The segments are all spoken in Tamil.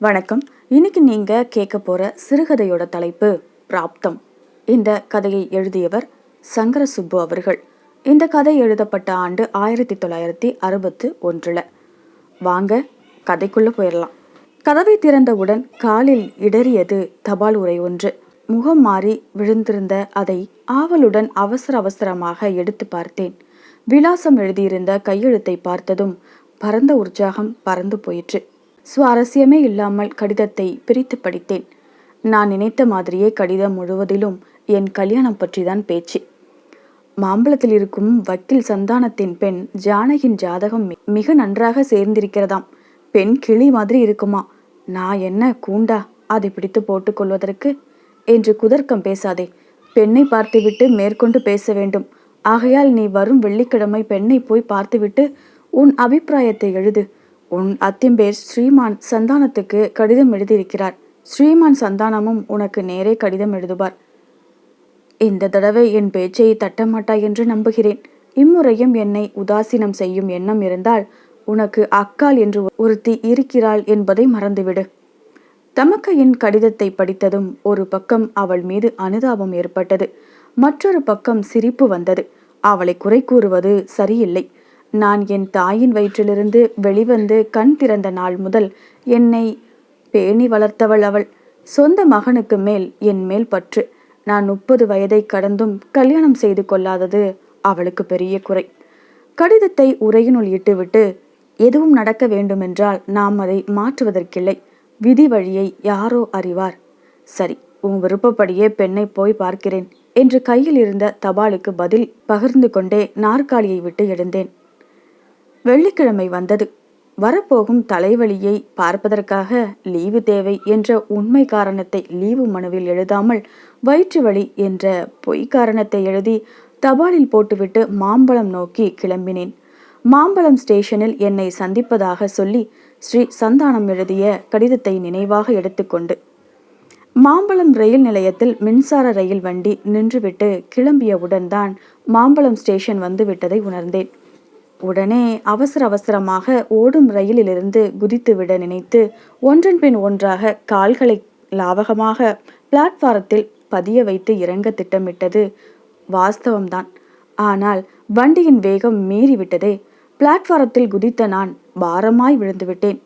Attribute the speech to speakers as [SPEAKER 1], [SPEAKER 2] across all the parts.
[SPEAKER 1] வணக்கம். இன்னைக்கு நீங்க கேட்க போற சிறுகதையோட தலைப்பு பிராப்தம். இந்த கதையை எழுதியவர் சங்கர சுப்பு அவர்கள். இந்த கதை எழுதப்பட்ட ஆண்டு ஆயிரத்தி தொள்ளாயிரத்தி அறுபத்து ஒன்றுல. வாங்க கதைக்குள்ள போயிடலாம் கதவை திறந்தவுடன் காலில் இடறியது தபால் உரை ஒன்று. முகம் மாறி விழுந்திருந்த அதை ஆவலுடன் அவசர அவசரமாக எடுத்து பார்த்தேன். விலாசம் எழுதியிருந்த கையெழுத்தை பார்த்ததும் பரந்த உற்சாகம் பறந்து போயிற்று. சுவாரஸ்யமே இல்லாமல் கடிதத்தை பிரித்து படித்தேன். நான் நினைத்த மாதிரியே கடிதம் முழுவதிலும் என் கல்யாணம் பற்றிதான் பேச்சு. மாம்பழத்தில் இருக்கும் வக்கீல் சந்தானத்தின் பெண் ஜானகியின் ஜாதகம் மிக நன்றாக சேர்ந்திருக்கிறதாம். பெண் கிளி மாதிரி இருக்குமா? நான் என்ன கூண்டா? அதை பிடித்து போட்டுக்கொள்வதற்கு என்று குதர்க்கம் பேசாதே. பெண்ணை பார்த்துவிட்டு மேற்கொண்டு பேச வேண்டும். ஆகையால் நீ வரும் வெள்ளிக்கிழமை பெண்ணை போய் பார்த்துவிட்டு உன் அபிப்பிராயத்தை எழுது. உன் அத்திம்பேர் ஸ்ரீமான் சந்தானத்துக்கு கடிதம் எழுதியிருக்கிறார். ஸ்ரீமான் சந்தானமும் உனக்கு நேரே கடிதம் எழுதுவார். இந்த தடவை என் பேச்சை தட்டமாட்டாய் என்று நம்புகிறேன். இம்முறையும் என்னை உதாசீனம் செய்யும் எண்ணம் இருந்தால் உனக்கு அக்கால் என்று ஒருத்தி இருக்கிறாள் என்பதை மறந்துவிடு. தமக்கையின் கடிதத்தை படித்ததும் ஒரு பக்கம் அவள் மீது அனுதாபம் ஏற்பட்டது. மற்றொரு பக்கம் சிரிப்பு வந்தது. அவளை குறை கூறுவது சரியில்லை. நான் என் தாயின் வயிற்றிலிருந்து வெளிவந்து கண் திறந்த நாள் முதல் என்னை பேணி வளர்த்தவள் அவள். சொந்த மகனுக்கு மேல் என் மேல் பற்று. நான் முப்பது வயதை கடந்தும் கல்யாணம் செய்து கொள்ளாதது அவளுக்கு பெரிய குறை. கடிதத்தை உரையினுள் இட்டுவிட்டு எதுவும் நடக்க வேண்டுமென்றால் நாம் அதை மாற்றுவதற்கில்லை. விதி வழியை யாரோ அறிவார். சரி உன் விருப்பப்படியே பெண்ணை போய் பார்க்கிறேன் என்று கையில் இருந்த தபாலுக்கு பதில் பகிர்ந்து கொண்டே நாற்காலியை விட்டு எழுந்தேன். வெள்ளிக்கிழமை வந்தது. வரப்போகும் தலைவலியை பார்ப்பதற்காக லீவு தேவை என்ற உண்மை காரணத்தை லீவு மனுவில் எழுதாமல் வயிற்று வலி என்ற பொய் காரணத்தை எழுதி தபாலில் போட்டுவிட்டு மாம்பழம் நோக்கி கிளம்பினேன். மாம்பழம் ஸ்டேஷனில் என்னை சந்திப்பதாக சொல்லி ஸ்ரீ சந்தானம் எழுதிய கடிதத்தை நினைவாக எடுத்துக்கொண்டு. மாம்பழம் ரயில் நிலையத்தில் மின்சார ரயில் வண்டி நின்றுவிட்டு கிளம்பியவுடன் தான் மாம்பழம் ஸ்டேஷன் வந்து விட்டதை உணர்ந்தேன். உடனே அவசர அவசரமாக ஓடும் ரயிலிலிருந்து குதித்துவிட நினைத்து ஒன்றன் பின் ஒன்றாக கால்களை லாவகமாக பிளாட்ஃபாரத்தில் பதிய வைத்து இறங்க திட்டமிட்டது வாஸ்தவம்தான். ஆனால் வண்டியின் வேகம் மீறிவிட்டதே. பிளாட்ஃபாரத்தில் குதித்த நான் பாரமாய் விழுந்துவிட்டேன்.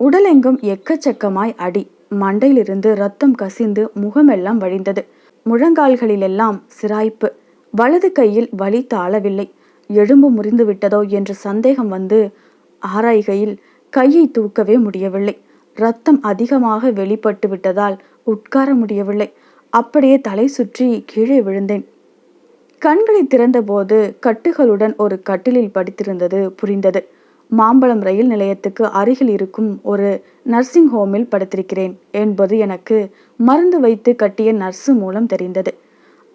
[SPEAKER 1] உடலெங்கும் எக்கச்சக்கமாய் அடி மண்டையிலிருந்து ரத்தம் கசிந்து முகமெல்லாம் வழிந்தது. முழங்கால்களிலெல்லாம் சிராய்ப்பு. வலது கையில் வலி தாளவில்லை. எலும்பு முறிந்து விட்டதோ என்ற சந்தேகம் வந்து ஆராய்கையில் கையை தூக்கவே முடியவில்லை. ரத்தம் அதிகமாக வெளிப்பட்டு விட்டதால் உட்கார முடியவில்லை. அப்படியே தலை சுற்றி கீழே விழுந்தேன். கண்களை திறந்தபோது கட்டுகளுடன் ஒரு கட்டிலில் படித்திருந்தது புரிந்தது. மாம்பழம் ரயில் நிலையத்துக்கு அருகில் இருக்கும் ஒரு நர்சிங் ஹோமில் படுத்திருக்கிறேன் என்பது எனக்கு மருந்து வைத்து கட்டிய நர்ஸு மூலம் தெரிந்தது.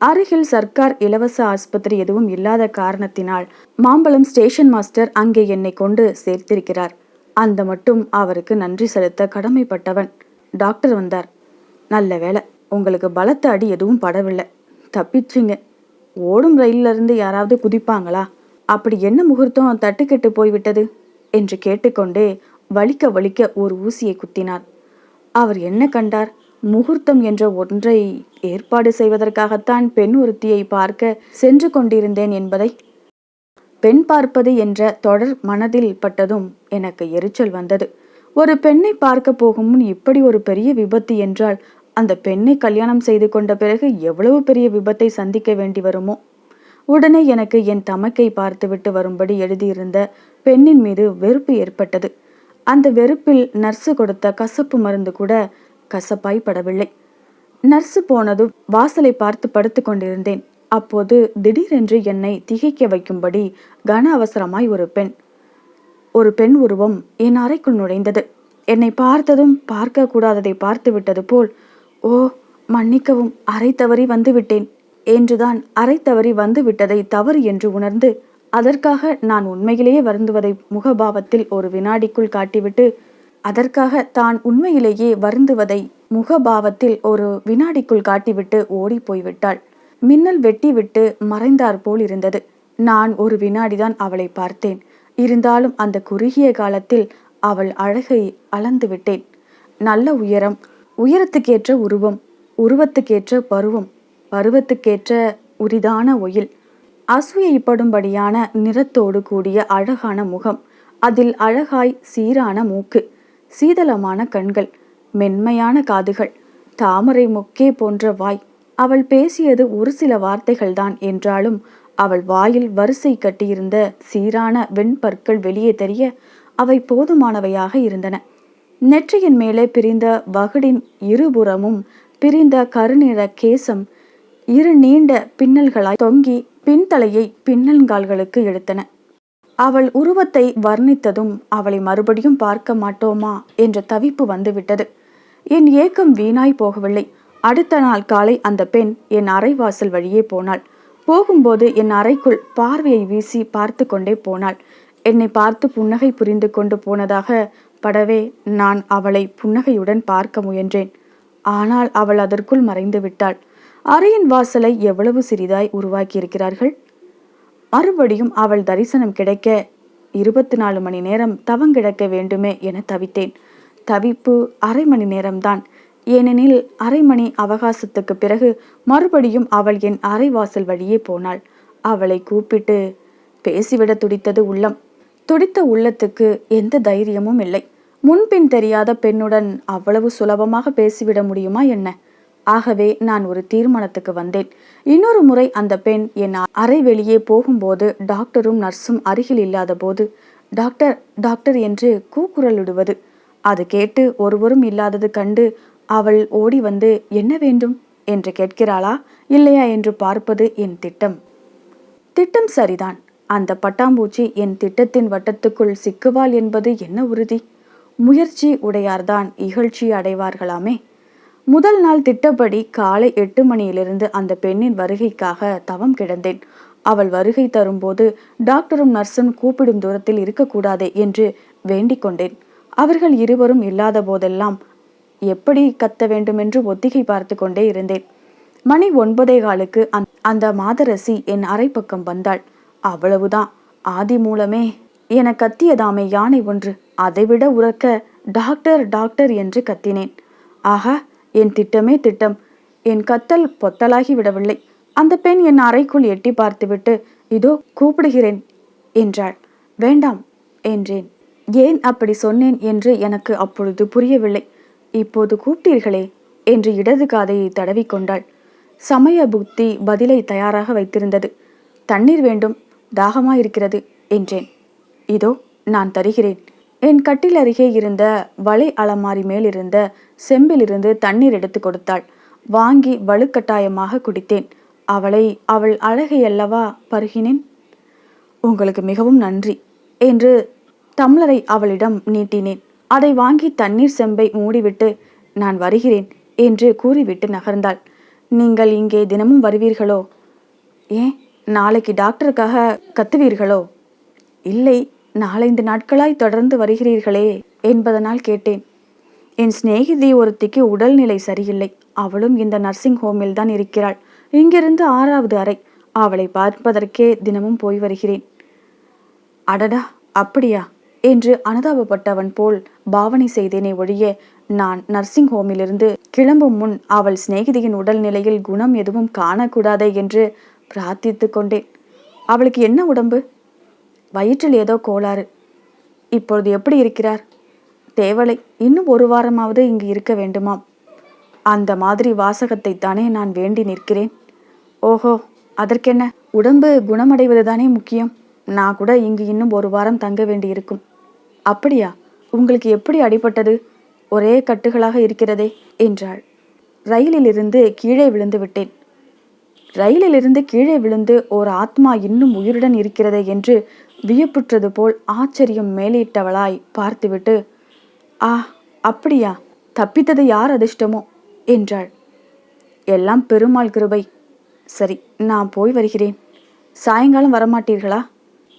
[SPEAKER 1] அருகில் சர்க்கார் இலவச ஆஸ்பத்திரி எதுவும் இல்லாத காரணத்தினால் மாம்பழம் ஸ்டேஷன் மாஸ்டர் அங்கே என்னை கொண்டு சேர்த்திருக்கிறார். அந்த மட்டும் அவருக்கு நன்றி செலுத்த கடமைப்பட்டவன். டாக்டர் வந்தார். நல்ல வேளை உங்களுக்கு பலத்த அடி எதுவும் படவில்லை. தப்பிச்சிங்க. ஓடும் ரயில்ல இருந்து யாராவது குதிப்பாங்களா? அப்படி என்ன முகூர்த்தம் தட்டுக்கெட்டு போய்விட்டது? என்று கேட்டுக்கொண்டே வலிக்க வலிக்க ஒரு ஊசியை குத்தினார். அவர் என்ன கண்டார்? முகூர்த்தம் என்ற ஒன்றை ஏற்பாடு செய்வதற்காகத்தான் பெண் ஒருத்தியை பார்க்க சென்று கொண்டிருந்தேன் என்பதை பெண் பார்ப்பது என்ற தொடர் மனதில் பட்டதும் எனக்கு எரிச்சல் வந்தது. ஒரு பெண்ணை பார்க்க போகும் முன் இப்படி ஒரு பெரிய விபத்து என்றால் அந்த பெண்ணை கல்யாணம் செய்து கொண்ட பிறகு எவ்வளவு பெரிய விபத்தை சந்திக்க வேண்டி வருமோ? உடனே எனக்கு என் தமக்கை பார்த்துவிட்டு வரும்படி எழுதியிருந்த பெண்ணின் மீது வெறுப்பு ஏற்பட்டது. அந்த வெறுப்பில் நர்ஸு கொடுத்த கசப்பு மருந்து கூட கசப்பாய் படவில்லை நர்ஸு போனதும் வாசலை பார்த்து படுத்து கொண்டிருந்தேன். அப்போது திடீரென்று என்னை திகைக்க வைக்கும்படி கன அவசரமாய் ஒரு பெண் ஒரு பெண் உருவம் என் அறைக்குள் நுழைந்தது. என்னை பார்த்ததும் பார்க்க கூடாததை பார்த்து விட்டது போல் ஓ மன்னிக்கவும் அறை தவறி வந்து விட்டேன். என்றுதான் அறை தவறி வந்து விட்டதை தவறு என்று உணர்ந்து அதற்காக நான் உண்மையிலேயே வருந்துவதை முகபாவத்தில் ஒரு வினாடிக்குள் காட்டிவிட்டு அதற்காக தான் உண்மையிலேயே வருந்துவதை முகபாவத்தில் ஒரு வினாடிக்குள் காட்டிவிட்டு ஓடி போய்விட்டாள். மின்னல் வெட்டிவிட்டு மறைந்தாற் போல் இருந்தது நான் ஒரு வினாடிதான் அவளை பார்த்தேன். இருந்தாலும் அந்த குறுகிய காலத்தில் அவள் அழகை அளந்து விட்டேன் நல்ல உயரம் உயரத்துக்கேற்ற உருவம் உருவத்துக்கேற்ற பருவம் பருவத்துக்கேற்ற உரிதான ஒயில் அசூயைப்படும்படியான நிறத்தோடு கூடிய அழகான முகம் அதில் அழகாய் சீரான மூக்கு சீதளமான கண்கள் மென்மையான காதுகள் தாமரை முக்கே போன்ற வாய். அவள் பேசியது ஒரு சில வார்த்தைகள்தான் என்றாலும் அவள் வாயில் வரிசை கட்டியிருந்த சீரான வெண்பற்கள் வெளியே தெரிய அவை போதுமானவையாக இருந்தன. நெற்றியின் மேலே பிரிந்த வகுடின் இருபுறமும் பிரிந்த கருநிற கேசம் இரு நீண்ட பின்னல்களாய் தொங்கி பின்தலையை பின்னல்கால்களுக்கு எடுத்தன அவள் உருவத்தை வர்ணித்ததும் அவளை மறுபடியும் பார்க்க மாட்டோமா என்ற தவிப்பு வந்துவிட்டது. என் ஏக்கம் வீணாய் போகவில்லை. அடுத்த நாள் காலை அந்த பெண் என் அறைவாசல் வழியே போனாள். போகும்போது என் அறைக்குள் பார்வையை வீசி பார்த்து கொண்டே போனாள். என்னை பார்த்து புன்னகை புரிந்து கொண்டு போனதாக படவே நான் அவளை புன்னகையுடன் பார்க்க முயன்றேன். ஆனால் அவள் அதற்குள் மறைந்து விட்டாள். அறையின் வாசலை எவ்வளவு சிறிதாய் உருவாக்கியிருக்கிறார்கள்? மறுபடியும் அவள் தரிசனம் கிடைக்க இருபத்தி நாலு மணி நேரம் தவங்கிடக்க வேண்டுமே என தவித்தேன். தவிப்பு அரை மணி நேரம்தான். ஏனெனில் அரை மணி அவகாசத்துக்கு பிறகு மறுபடியும் அவள் என் அரைவாசல் வழியே போனாள். அவளை கூப்பிட்டு பேசிவிட துடித்தது உள்ளம். துடித்த உள்ளத்துக்கு எந்த தைரியமும் இல்லை. முன்பின் தெரியாத பெண்ணுடன் அவ்வளவு சுலபமாக பேசிவிட முடியுமா என்ன? ஆகவே நான் ஒரு தீர்மானத்துக்கு வந்தேன். இன்னொரு முறை அந்த பெண் என் அறை வெளியே போகும்போது டாக்டரும் நர்ஸும் அருகில் இல்லாத போது டாக்டர் டாக்டர் என்று கூக்குரலிடுவது. அது கேட்டு ஒருவரும் இல்லாதது கண்டு அவள் ஓடி வந்து என்ன வேண்டும் என்று கேட்கிறாளா இல்லையா என்று பார்ப்பது என் திட்டம். திட்டம் சரிதான். அந்த பட்டாம்பூச்சி என் திட்டத்தின் வட்டத்துக்குள் சிக்குவாள் என்பது என்ன உறுதி? முயற்சி உடையார்தான் இகழ்ச்சி அடைவார்களாமே. முதல் நாள் திட்டப்படி காலை எட்டு மணியிலிருந்து அந்த பெண்ணின் வருகைக்காக தவம் கிடந்தேன். அவள் வருகை தரும்போது டாக்டரும் நர்ஸும் கூப்பிடும் தூரத்தில் இருக்கக்கூடாதே என்று வேண்டிக் கொண்டேன். அவர்கள் இருவரும் இல்லாத போதெல்லாம் எப்படி கத்த வேண்டுமென்று ஒத்திகை பார்த்து கொண்டே இருந்தேன். மணி ஒன்பதே காலுக்கு அந்த மாதரசி என் அரை பக்கம் வந்தாள். அவ்வளவுதான். ஆதி மூலமே என கத்தியதாமே யானை ஒன்று. அதைவிட உறக்க டாக்டர் டாக்டர் என்று கத்தினேன். ஆகா என் திட்டமே திட்டம். என் கத்தல் பொத்தலாகி விடவில்லை. அந்த பெண் என் அறைக்குள் எட்டி பார்த்துவிட்டு இதோ கூப்பிடுகிறேன் என்றாள். வேண்டாம் என்றேன். ஏன் அப்படி சொன்னேன் என்று எனக்கு அப்பொழுது புரியவில்லை. இப்போது கூப்பிட்டீர்களே என்று இடது காதையை தடவிக்கொண்டாள் சமய புத்தி பதிலை தயாராக வைத்திருந்தது. தண்ணீர் வேண்டும் தாகமாயிருக்கிறது என்றேன். இதோ நான் தருகிறேன் என் கட்டில் அருகே இருந்த வலை அலமாரி மேலிருந்த செம்பிலிருந்து தண்ணீர் எடுத்து கொடுத்தாள். வாங்கி வலுக்கட்டாயமாக குடித்தேன். அவளை அவள் அழகை அல்லவா பருகினேன்? உங்களுக்கு மிகவும் நன்றி என்று தம்ளரை அவளிடம் நீட்டினேன். அதை வாங்கி தண்ணீர் செம்பை மூடிவிட்டு நான் வருகிறேன் என்று கூறிவிட்டு நகர்ந்தாள். நீங்கள் இங்கே தினமும் வருவீர்களோ? ஏன் நாளைக்கு டாக்டருக்காக கத்துவீர்களோ? இல்லை நாலைந்து நாட்களாய் தொடர்ந்து வருகிறீர்களே என்பதனால் கேட்டேன். என் சிநேகிதி ஒருத்திக்கு உடல்நிலை சரியில்லை. அவளும் இந்த நர்சிங் ஹோமில் தான் இருக்கிறாள். இங்கிருந்து ஆறாவது அறை. அவளை பார்ப்பதற்கே தினமும் போய் வருகிறேன். அடடா அப்படியா? என்று அனுதாபப்பட்டவன் போல் பாவனை செய்தேனே ஒழிய நான் நர்சிங் ஹோமிலிருந்து கிளம்பும் முன் அவள் சிநேகிதியின் உடல்நிலையில் குணம் எதுவும் காணக்கூடாதே என்று பிரார்த்தித்து கொண்டேன். அவளுக்கு என்ன உடம்பு? வயிற்றில் ஏதோ கோளாறு. இப்பொழுது எப்படி இருக்கிறார்? தேவலை இன்னும் ஒரு வாரமாவது இங்கு இருக்க வேண்டுமாம். அந்த மாதிரி வாசகத்தை தானே நான் வேண்டி நிற்கிறேன். ஓஹோ அதற்கென்ன? உடம்பு குணமடைவது தானே முக்கியம். நான் கூட இங்கு இன்னும் ஒரு வாரம் தங்க வேண்டியிருக்கும். அப்படியா? உங்களுக்கு எப்படி அடிபட்டது? ஒரே கட்டுகளாக இருக்கிறதே என்றாள். ரயிலிலிருந்து கீழே விழுந்து விட்டேன். ரயிலிலிருந்து கீழே விழுந்து ஓர் ஆத்மா இன்னும் உயிருடன் இருக்கிறதே என்று வியப்புற்றது போல் ஆச்சரியம் மேலிட்டவளாய் பார்த்துவிட்டு ஆ அப்படியா? தப்பித்தது யார் அதிர்ஷ்டமோ? என்றாள். எல்லாம் பெருமாள் கிருபை. சரி நான் போய் வருகிறேன். சாயங்காலம் வரமாட்டீர்களா?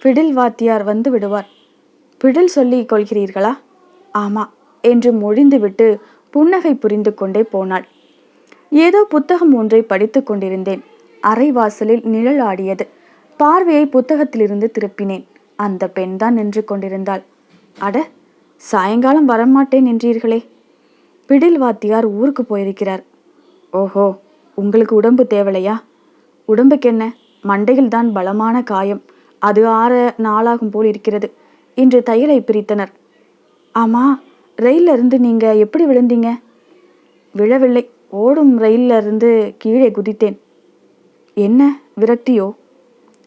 [SPEAKER 1] பிடில் வாத்தியார் வந்து விடுவார். பிடில் சொல்லி கொள்கிறீர்களா? ஆமா என்று மொழிந்துவிட்டு புன்னகை புரிந்து கொண்டே போனாள். ஏதோ புத்தகம் ஒன்றை படித்து கொண்டிருந்தேன். அரைவாசலில் நிழல் ஆடியது. பார்வையை புத்தகத்திலிருந்து திருப்பினேன். அந்த பெண் தான் நின்று கொண்டிருந்தாள். அட சாயங்காலம் வரமாட்டேன் என்றீர்களே. பிடில் வாத்தியார் ஊருக்கு போயிருக்கிறார். ஓஹோ உங்களுக்கு உடம்பு தேவலையா? உடம்புக்கு என்ன மண்டையில் தான் பலமான காயம். அது ஆற நாளாகும் போல் இருக்கிறது. இன்று தையலை பிரித்தனர். ஆமா ரயில்ல இருந்து நீங்க எப்படி விழுந்தீங்க? விழவில்லை ஓடும் ரயில்ல இருந்து கீழே குதித்தேன். என்ன விரக்தியோ?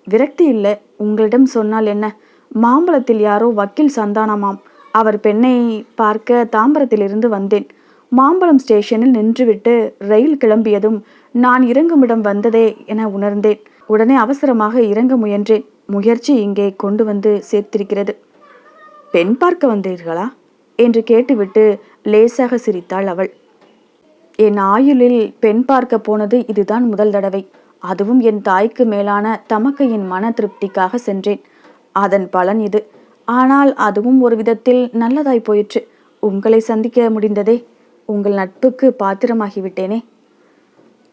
[SPEAKER 1] விரக்தி இல்லை. உங்களிடம் சொன்னால் என்ன? மாம்பழத்தில் யாரோ வக்கீல் சந்தானமாம். அவர் பெண்ணை பார்க்க தாம்பரத்திலிருந்து வந்தேன். மாம்பழம் ஸ்டேஷனில் நின்றுவிட்டு ரயில் கிளம்பியதும் நான் இறங்குமிடம் வந்ததே என உணர்ந்தேன். உடனே அவசரமாக இறங்க முயன்றேன். முயற்சி இங்கே கொண்டு வந்து சேர்த்திருக்கிறது. பெண் பார்க்க வந்தீர்களா? என்று கேட்டுவிட்டு லேசாக சிரித்தாள் அவள். என் ஆயுளில் பெண் பார்க்க போனது இதுதான் முதல் தடவை. அதுவும் என் தாய்க்கு மேலான தமக்கையின் மன திருப்திக்காக சென்றேன். அதன் பலன் இது. ஆனால் அதுவும் ஒரு விதத்தில் நல்லதாய் போயிற்று. உங்களை சந்திக்க முடிந்ததே. உங்கள் நட்புக்கு பாத்திரமாகிவிட்டேனே.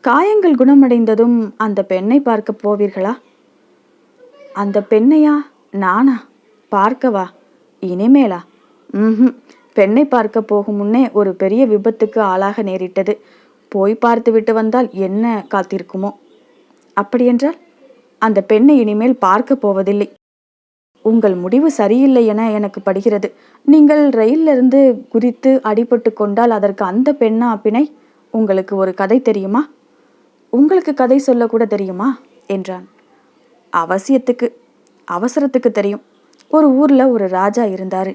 [SPEAKER 1] காயங்கள் குணமடைந்ததும் அந்த பெண்ணை பார்க்க போவீர்களா? அந்த பெண்ணையா? நானா? பார்க்கவா? இனிமேலா? ம் பெண்ணை பார்க்க போகும் முன்னே ஒரு பெரிய விபத்துக்கு ஆளாக நேரிட்டது. போய் பார்த்துவிட்டு வந்தால் என்ன காத்திருக்குமோ? அப்படியென்றால் அந்த பெண்ணை இனிமேல் பார்க்க போவதில்லை. உங்கள் முடிவு சரியில்லை என எனக்கு படுகிறது. நீங்கள் ரயிலிருந்து குதித்து அடிபட்டு கொண்டால் அதற்கு அந்த பெண்ணா பிணை? உங்களுக்கு ஒரு கதை தெரியுமா? உங்களுக்கு கதை சொல்லக்கூட தெரியுமா? என்றான். அவசியத்துக்கு அவசரத்துக்கு தெரியும். ஒரு ஊர்ல ஒரு ராஜா இருந்தாரு.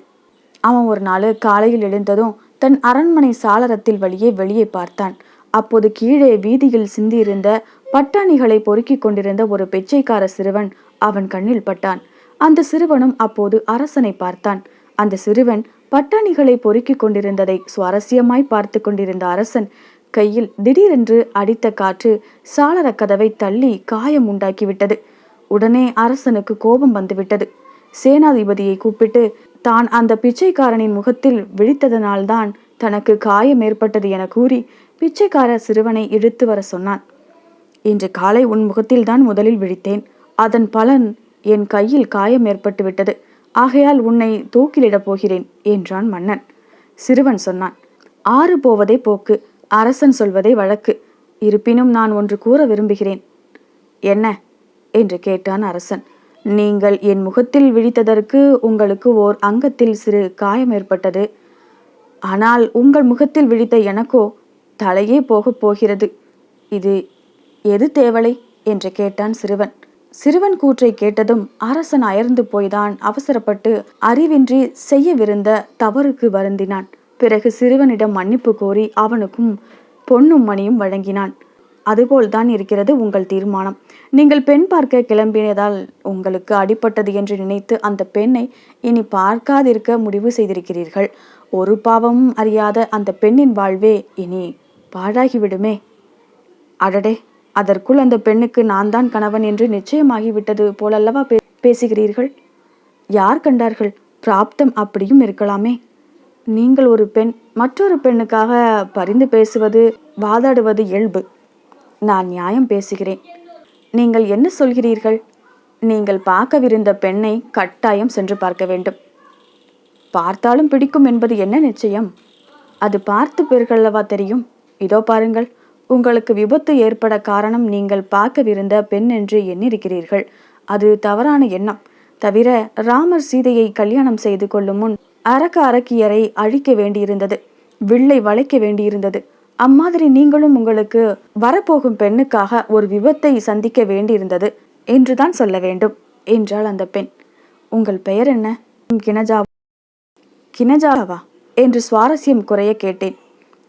[SPEAKER 1] அவன் ஒரு நாள் காலையில் எழுந்ததும் தன் அரண்மனை சாளரத்தில் வழியே வெளியே பார்த்தான். அப்போது கீழே வீதியில் சிந்தியிருந்த பட்டாணிகளை பொறுக்கிக் கொண்டிருந்த ஒரு பிச்சைக்கார சிறுவன் அவன் கண்ணில் பட்டான். அந்த சிறுவனும் அப்போது அரசனை பார்த்தான். அந்த சிறுவன் பட்டாணிகளை பொறுக்கிக் கொண்டிருந்ததை சுவாரஸ்யமாய் பார்த்து கொண்டிருந்த அரசன் கையில் திடீரென்று அடித்த காற்று சாளர கதவை தள்ளி காயம் உண்டாக்கிவிட்டது. உடனே அரசனுக்கு கோபம் வந்துவிட்டது. சேனாதிபதியை கூப்பிட்டு தான் அந்த பிச்சைக்காரனின் முகத்தில் விழித்ததனால்தான் தனக்கு காயம் ஏற்பட்டது என கூறி பிச்சைக்கார சிறுவனை இழுத்து வர சொன்னான். இன்று காலை உன் முகத்தில்தான் முதலில் விழித்தேன். அதன் பலன் என் கையில் காயம் ஏற்பட்டு விட்டது ஆகையால் உன்னை தூக்கிலிடப் போகிறேன் என்றான் மன்னன். சிறுவன் சொன்னான் ஆறு போவதே போக்கு அரசன் சொல்வதே வழக்கு. இருப்பினும் நான் ஒன்று கூற விரும்புகிறேன். என்ன? என்று கேட்டான் அரசன். நீங்கள் என் முகத்தில் விழித்ததற்கு உங்களுக்கு ஓர் அங்கத்தில் சிறு காயம் ஏற்பட்டது. ஆனால் உங்கள் முகத்தில் விழித்த எனக்கோ தலையே போகப் போகிறது. இது எது தேவலை? என்று கேட்டான் சிறுவன். சிறுவன் கூற்றை கேட்டதும் அரசன் அயர்ந்து போய்தான் அவசரப்பட்டு அறிவின்றி செய்யவிருந்த தவறுக்கு வருந்தினான். பிறகு சிறுவனிடம் மன்னிப்பு கோரி அவனுக்கும் பொன்னும் மணியும் வழங்கினான். அதுபோல்தான் இருக்கிறது உங்கள் தீர்மானம். நீங்கள் பெண் பார்க்க கிளம்பினதால் உங்களுக்கு அடிபட்டது என்று நினைத்து அந்த பெண்ணை இனி பார்க்காதிருக்க முடிவு செய்திருக்கிறீர்கள். ஒரு பாவமும் அறியாத அந்த பெண்ணின் வாழ்வே இனி பாழாகிவிடுமே. அடடே! அதற்குள் அந்த பெண்ணுக்கு நான் தான் கணவன் என்று நிச்சயமாகிவிட்டது போலல்லவா பே பேசுகிறீர்கள்? யார் கண்டார்கள்? பிராப்தம் அப்படியும் இருக்கலாமே. நீங்கள் ஒரு பெண் மற்றொரு பெண்ணுக்காக பரிந்து பேசுவது வாதாடுவது இயல்பு. நான் நியாயம் பேசுகிறேன். நீங்கள் என்ன சொல்கிறீர்கள்? நீங்கள் பார்க்கவிருந்த பெண்ணை கட்டாயம் சென்று பார்க்க வேண்டும். பார்த்தாலும் பிடிக்கும் என்பது என்ன நிச்சயம்? அது பார்த்து பெருகல்லவா தெரியும்? இதோ பாருங்கள். உங்களுக்கு விபத்து ஏற்பட காரணம் நீங்கள் பார்க்கவிருந்த பெண் என்று எண்ணிருக்கிறீர்கள் அது தவறான எண்ணம். தவிர ராமர் சீதையை கல்யாணம் செய்து கொள்ளும் முன் அரக்க அரக்கியரை அழிக்க வேண்டியிருந்தது. வில்லை வளைக்க வேண்டியிருந்தது. அம்மாதிரி நீங்களும் உங்களுக்கு வரப்போகும் பெண்ணுக்காக ஒரு விபத்தை சந்திக்க வேண்டியிருந்தது என்றுதான் சொல்ல வேண்டும் என்றாள் அந்த பெண். உங்கள் பெயர் என்ன? கிணஜா கிணஜாவா? என்று சுவாரஸ்யம் குறைய கேட்டேன்.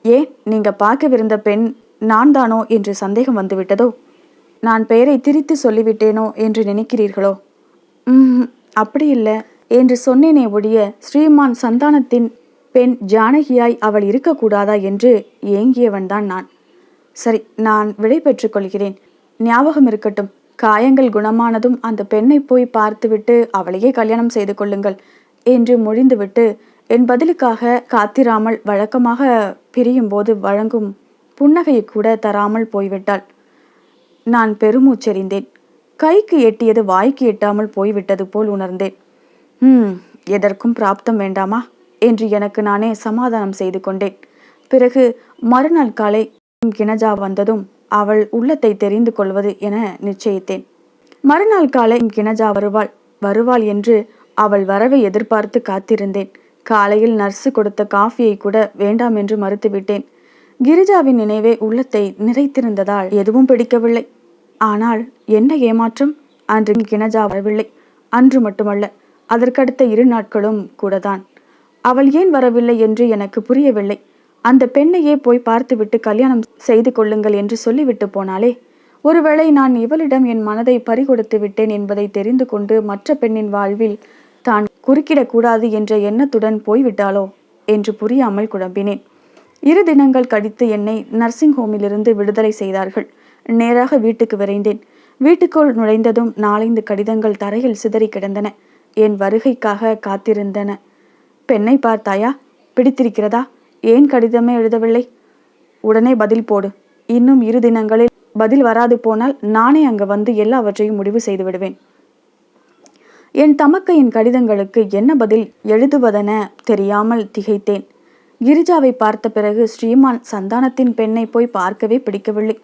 [SPEAKER 1] ஏன் நீங்க பார்க்கவிருந்த பெண் நான் தானோ என்று சந்தேகம் வந்துவிட்டதோ? நான் பெயரை திரித்து சொல்லிவிட்டேனோ என்று நினைக்கிறீர்களோ? ம் அப்படி இல்லை என்று சொன்னேனே ஒழிய ஸ்ரீமான் சந்தானத்தின் பெண் ஜானகியாய் அவள் இருக்கக்கூடாதா என்று ஏங்கியவன்தான் நான். சரி நான் விடை பெற்றுக் கொள்கிறேன். ஞாபகம் இருக்கட்டும். காயங்கள் குணமானதும் அந்த பெண்ணை போய் பார்த்துவிட்டு அவளையே கல்யாணம் செய்து கொள்ளுங்கள் என்று மொழிந்துவிட்டு என் பதிலுக்காக காத்திராமல் வழக்கமாக பிரியும் போது வழங்கும் புன்னகையை கூட தராமல் போய்விட்டாள். நான் பெருமூச்செறிந்தேன். கைக்கு எட்டியது வாய்க்கு எட்டாமல் போய்விட்டது போல் உணர்ந்தேன். ம் எதற்கும் பிராப்தம் வேண்டாமா? என்று எனக்கு நானே சமாதானம் செய்து கொண்டேன். பிறகு மறுநாள் காலை கினஜா வந்ததும் அவள் உள்ளத்தை தெரிந்து கொள்வது என நிச்சயித்தேன். மறுநாள் காலை கினஜா வருவாள். வருவாள் என்று அவள் வரவை எதிர்பார்த்து காத்திருந்தேன். காலையில் நர்ஸு கொடுத்த காஃபியை கூட வேண்டாம் என்று மறுத்துவிட்டேன். கிரிஜாவின் நினைவே உள்ளத்தை நிறைத்திருந்ததால் எதுவும் பிடிக்கவில்லை. ஆனால் என்ன ஏமாற்றம்? அன்று கினஜா வரவில்லை. அன்று மட்டுமல்ல அதற்கடுத்த இரு நாட்களும் கூடதான் அவள் ஏன் வரவில்லை என்று எனக்கு புரியவில்லை. அந்த பெண்ணையே போய் பார்த்துவிட்டு கல்யாணம் செய்து கொள்ளுங்கள் என்று சொல்லிவிட்டு போனாலே ஒருவேளை நான் இவளிடம் என் மனதை பறிகொடுத்து விட்டேன் என்பதை தெரிந்து கொண்டு மற்ற பெண்ணின் வாழ்வில் தான் குறுக்கிடக்கூடாது என்ற எண்ணத்துடன் போய்விட்டாளோ என்று புரியாமல் குழம்பினேன். இரு தினங்கள் கழித்து என்னை நர்சிங் ஹோமிலிருந்து விடுதலை செய்தார்கள். நேராக வீட்டுக்கு விரைந்தேன். வீட்டுக்குள் நுழைந்ததும் நாலைந்து கடிதங்கள் தரையில் சிதறி கிடந்தன. என் வருகைக்காக காத்திருந்தன. பெண்ணை பார்த்தாயா பிடித்திருக்கிறதா? ஏன் கடிதமே எழுதவில்லை? உடனே பதில் போடு. இன்னும் இரு தினங்களில் பதில் வராது போனால் நானே அங்கு வந்து எல்லாவற்றையும் முடிவு செய்து விடுவேன். என் தமக்கையின் கடிதங்களுக்கு என்ன பதில் எழுதுவதென தெரியாமல் திகைத்தேன். கிரிஜாவை பார்த்த பிறகு ஸ்ரீமான் சந்தானத்தின் பெண்ணை போய் பார்க்கவே பிடிக்கவில்லை.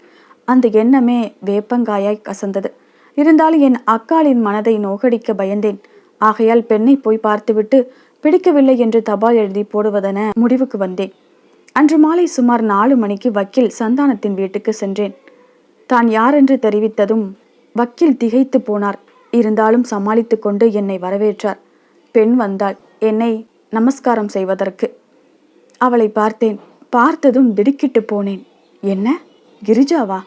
[SPEAKER 1] அந்த எண்ணமே வேப்பங்காயாய் கசந்தது. இருந்தாலும் என் அக்காளின் மனதை நோகடிக்க பயந்தேன். ஆகையால் பெண்ணை போய் பார்த்துவிட்டு பிடிக்கவில்லை என்று தபால் எழுதி போடுவதென முடிவுக்கு வந்தேன். அன்று மாலை சுமார் நாலு மணிக்கு வக்கீல் சந்தானத்தின் வீட்டுக்கு சென்றேன். தான் யாரென்று தெரிவித்ததும் வக்கீல் திகைத்து போனார். இருந்தாலும் சமாளித்து கொண்டு என்னை வரவேற்றார். பெண் வந்தாள். என்னை நமஸ்காரம் செய்வதற்கு. அவளை பார்த்தேன். பார்த்ததும் திடுக்கிட்டு போனேன். என்ன? கிரிஜாவா?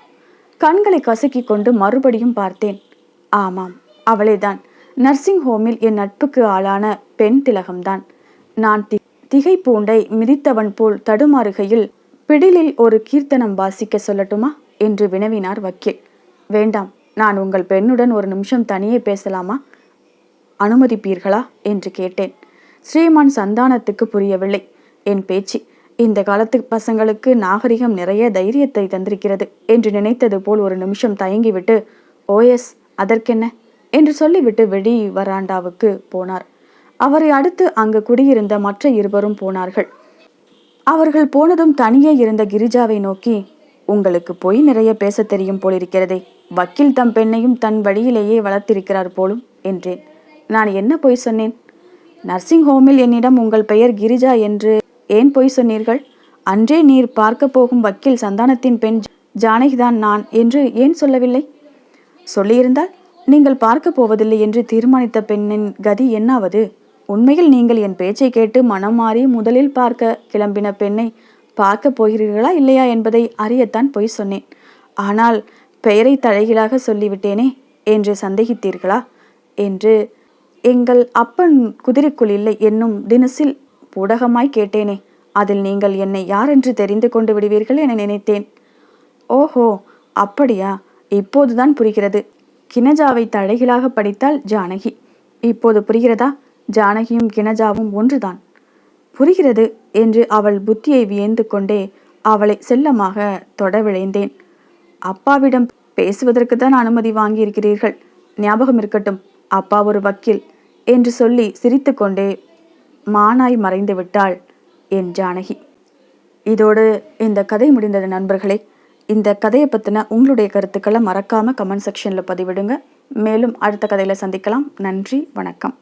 [SPEAKER 1] கண்களை கசக்கி கொண்டு மறுபடியும் பார்த்தேன். ஆமாம் அவளேதான். நர்சிங் ஹோமில் என் நட்புக்கு ஆளான பெண் திலகம்தான். நான் தி திகை பூண்டை மிதித்தவன் போல் தடுமாறுகையில் பிடிலில் ஒரு கீர்த்தனம் வாசிக்க சொல்லட்டுமா? என்று வினவினார் வக்கீல். வேண்டாம் நான் உங்கள் பெண்ணுடன் ஒரு நிமிஷம் தனியே பேசலாமா? அனுமதிப்பீர்களா? என்று கேட்டேன். ஸ்ரீமான் சந்தானத்துக்கு புரியவில்லை. என் பேச்சு. இந்த காலத்து பசங்களுக்கு நாகரிகம் நிறைய தைரியத்தை தந்திருக்கிறது என்று நினைத்தது போல் ஒரு நிமிஷம் தயங்கிவிட்டு ஓஎஸ் அதற்கென்ன? என்று சொல்லிவிட்டு வெளி வராண்டாவுக்கு போனார். அவரை அடுத்து அங்கு குடியிருந்த மற்ற இருவரும் போனார்கள். அவர்கள் போனதும் தனியே இருந்த கிரிஜாவை நோக்கி உங்களுக்கு பொய் நிறைய பேச தெரியும் போலிருக்கிறதே. வக்கீல் தம் பெண்ணையும் தன் வழியிலேயே வளர்த்திருக்கிறார் போலும் என்றேன். நான் என்ன பொய் சொன்னேன்? நர்சிங் ஹோமில் என்னிடம் உங்கள் பெயர் கிரிஜா என்று ஏன் பொய் சொன்னீர்கள்? அன்றே நீர் பார்க்க போகும் வக்கீல் சந்தானத்தின் பெண் ஜானகிதான் நான் என்று ஏன் சொல்லவில்லை? சொல்லியிருந்தால் நீங்கள் பார்க்க போவதில்லை என்று தீர்மானித்த பெண்ணின் கதி என்னாவது? உண்மையில் நீங்கள் என் பேச்சை கேட்டு மனம் மாறி முதலில் பார்க்க கிளம்பின பெண்ணை பார்க்க போகிறீர்களா இல்லையா என்பதை அறியத்தான் பொய் சொன்னேன். ஆனால் பெயரை தழகிலாக சொல்லிவிட்டேனே என்று சந்தேகித்தீர்களா? என்று எங்கள் அப்பன் குதிரைக்குள் இல்லை என்னும் தினசில் ஊடகமாய் கேட்டேனே. அதில் நீங்கள் என்னை யாரென்று தெரிந்து கொண்டு விடுவீர்கள் என நினைத்தேன். ஓஹோ அப்படியா? இப்போதுதான் புரிகிறது. கினஜாவை தடைகளாக படித்தால் ஜானகி. இப்போது புரிகிறதா? ஜானகியும் கினஜாவும் ஒன்றுதான். புரிகிறது என்று அவள் புத்தியை வியந்து கொண்டே அவளை செல்லமாக தொட விளைந்தேன் அப்பாவிடம் பேசுவதற்கு தான் அனுமதி வாங்கியிருக்கிறீர்கள். ஞாபகம் இருக்கட்டும் அப்பா ஒரு வக்கீல் என்று சொல்லி சிரித்துக்கொண்டே மானாய் மறைந்து விட்டாள் என் ஜானகி. இதோடு இந்த கதை முடிந்தது நண்பர்களே. இந்த கதையை பற்றின உங்களுடைய கருத்துக்களை மறக்காமல் கமெண்ட் செக்ஷனில் பதிவிடுங்க. மேலும் அடுத்த கதையில் சந்திக்கலாம். நன்றி வணக்கம்.